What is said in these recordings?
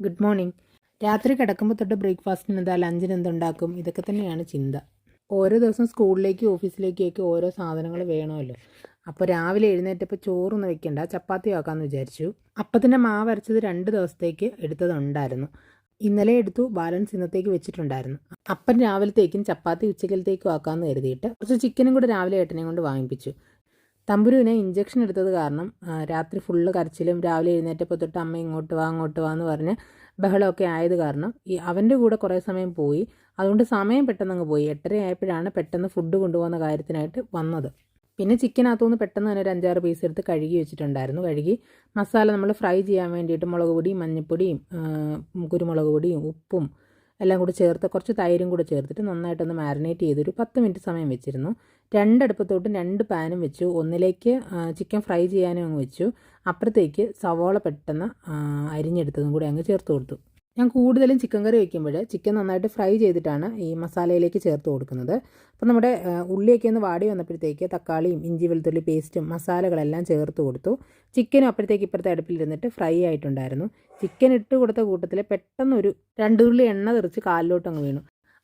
Good morning. രാത്രി കിടക്കുമ്പോൾ തൊട്ട് ബ്രേക്ക്ഫാസ്റ്റിന് എന്താ ലഞ്ചിന് എന്തുണ്ടാക്കും ഇതൊക്കെ തന്നെയാണ് ചിന്ത. ഓരോ ദിവസം സ്കൂളിലേക്കും ഓഫീസിലേക്കൊക്കെ ഓരോ സാധനങ്ങൾ വേണമല്ലോ. അപ്പോൾ രാവിലെ എഴുന്നേറ്റപ്പോൾ ചോറൊന്നും വെക്കണ്ട ചപ്പാത്തി ആക്കാമെന്ന് വിചാരിച്ചു. അപ്പത്തിന്റെ മാവ് അരച്ചത് രണ്ട് ദിവസത്തേക്ക് എടുത്തതുണ്ടായിരുന്നു. ഇന്നലെ എടുത്തു ബാലൻസ് ഇന്നത്തേക്ക് വെച്ചിട്ടുണ്ടായിരുന്നു. അപ്പം രാവിലത്തേക്കും ചപ്പാത്തി ഉച്ചക്കലത്തേക്കും ആക്കാമെന്ന് കരുതിയിട്ട് കുറച്ച് ചിക്കനും കൂടെ രാവിലെ ഏട്ടനെയും കൊണ്ട് വാങ്ങിപ്പിച്ചു. തമ്പുരുവിനെ ഇഞ്ചക്ഷൻ എടുത്തത് കാരണം രാത്രി ഫുള്ള് കരച്ചിലും രാവിലെ എഴുന്നേറ്റപ്പോൾ തൊട്ട് അമ്മ ഇങ്ങോട്ട് വാ അങ്ങോട്ട് വാ എന്ന് പറഞ്ഞ് ബഹളമൊക്കെ ആയത് കാരണം ഈ അവന്റെ കൂടെ കുറേ സമയം പോയി. അതുകൊണ്ട് സമയം പെട്ടെന്ന് അങ്ങ് പോയി. എട്ടര ആയപ്പോഴാണ് പെട്ടെന്ന് ഫുഡ് കൊണ്ടുപോകുന്ന കാര്യത്തിനായിട്ട് വന്നത്. പിന്നെ ചിക്കനകത്തുനിന്ന് പെട്ടെന്ന് തന്നെ ഒരു അഞ്ചാറ് പീസ് എടുത്ത് കഴുകി വെച്ചിട്ടുണ്ടായിരുന്നു. കഴുകി മസാല നമ്മൾ ഫ്രൈ ചെയ്യാൻ വേണ്ടിയിട്ട് മുളക് പൊടിയും മഞ്ഞൾപ്പൊടിയും കുരുമുളക് പൊടിയും ഉപ്പും എല്ലാം കൂടി ചേർത്ത് കുറച്ച് തൈരും കൂടി ചേർത്തിട്ട് നന്നായിട്ടൊന്ന് മാരിനേറ്റ് ചെയ്തൊരു പത്ത് മിനിറ്റ് സമയം വെച്ചിരുന്നു. രണ്ടടുപ്പത്തോട്ടും രണ്ട് പാനും വെച്ചു. ഒന്നിലേക്ക് ചിക്കൻ ഫ്രൈ ചെയ്യാനും അങ്ങ് വെച്ചു. അപ്പുറത്തേക്ക് സവോള പെട്ടെന്ന് അരിഞ്ഞെടുത്തതും കൂടി അങ്ങ് ചേർത്ത് കൊടുത്തു. ഞാൻ കൂടുതലും ചിക്കൻ കറി വയ്ക്കുമ്പോൾ ചിക്കൻ നന്നായിട്ട് ഫ്രൈ ചെയ്തിട്ടാണ് ഈ മസാലയിലേക്ക് ചേർത്ത് കൊടുക്കുന്നത്. അപ്പോൾ നമ്മുടെ ഉള്ളിയൊക്കെ ഒന്ന് വാടി വന്നപ്പോഴത്തേക്ക് തക്കാളിയും ഇഞ്ചി വെളുത്തുള്ളി പേസ്റ്റും മസാലകളെല്ലാം ചേർത്ത് കൊടുത്തു. ചിക്കനും അപ്പോഴത്തേക്ക് ഇപ്പുറത്തെ അടുപ്പിലിരുന്നിട്ട് ഫ്രൈ ആയിട്ടുണ്ടായിരുന്നു. ചിക്കൻ ഇട്ട് കൊടുത്ത കൂട്ടത്തിൽ പെട്ടെന്നൊരു രണ്ട് തുള്ളി എണ്ണ തെറിച്ച് കാലിലോട്ട് അങ്ങ് വീണു.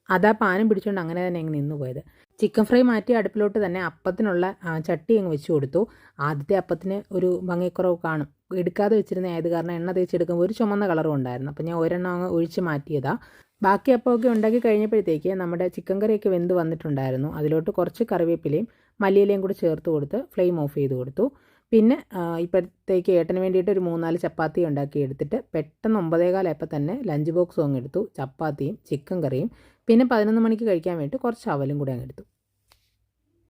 അതാ പാനം പിടിച്ചുകൊണ്ട് അങ്ങനെ തന്നെ അങ്ങ് നിന്നു പോയത്. ചിക്കൻ ഫ്രൈ മാറ്റി അടുപ്പിലോട്ട് തന്നെ അപ്പത്തിനുള്ള ചട്ടി അങ്ങ് വെച്ച് കൊടുത്തു. ആദ്യത്തെ അപ്പത്തിന് ഒരു ഭംഗിക്കുറവ് കാണും. എടുക്കാതെ വെച്ചിരുന്ന ആയത് കാരണം എണ്ണ തേച്ചെടുക്കുമ്പോൾ ഒരു ചുമന്ന കളറും ഉണ്ടായിരുന്നു. അപ്പോൾ ഞാൻ ഒരെണ്ണം അങ്ങ് ഒഴിച്ച് മാറ്റിയതാ. ബാക്കി അപ്പമൊക്കെ ഉണ്ടാക്കി കഴിഞ്ഞപ്പോഴത്തേക്ക് നമ്മുടെ ചിക്കൻ കറിയൊക്കെ വെന്ത് വന്നിട്ടുണ്ടായിരുന്നു. അതിലോട്ട് കുറച്ച് കറിവേപ്പിലയും മല്ലിയിലയും കൂടി ചേർത്ത് കൊടുത്ത് ഫ്ലെയിം ഓഫ് ചെയ്ത് കൊടുത്തു. പിന്നെ ഇപ്പോഴത്തേക്ക് ഏട്ടന് വേണ്ടിയിട്ട് ഒരു മൂന്നാൽ ചപ്പാത്തി ഉണ്ടാക്കി എടുത്തിട്ട് പെട്ടെന്ന് ഒമ്പതേകാലായപ്പോൾ തന്നെ ലഞ്ച് ബോക്സും അങ്ങ് എടുത്തു. ചപ്പാത്തിയും ചിക്കൻ കറിയും. പിന്നെ പതിനൊന്ന് മണിക്ക് കഴിക്കാൻ വേണ്ടി കുറച്ച് അവലും കൂടി അങ്ങ് എടുത്തു.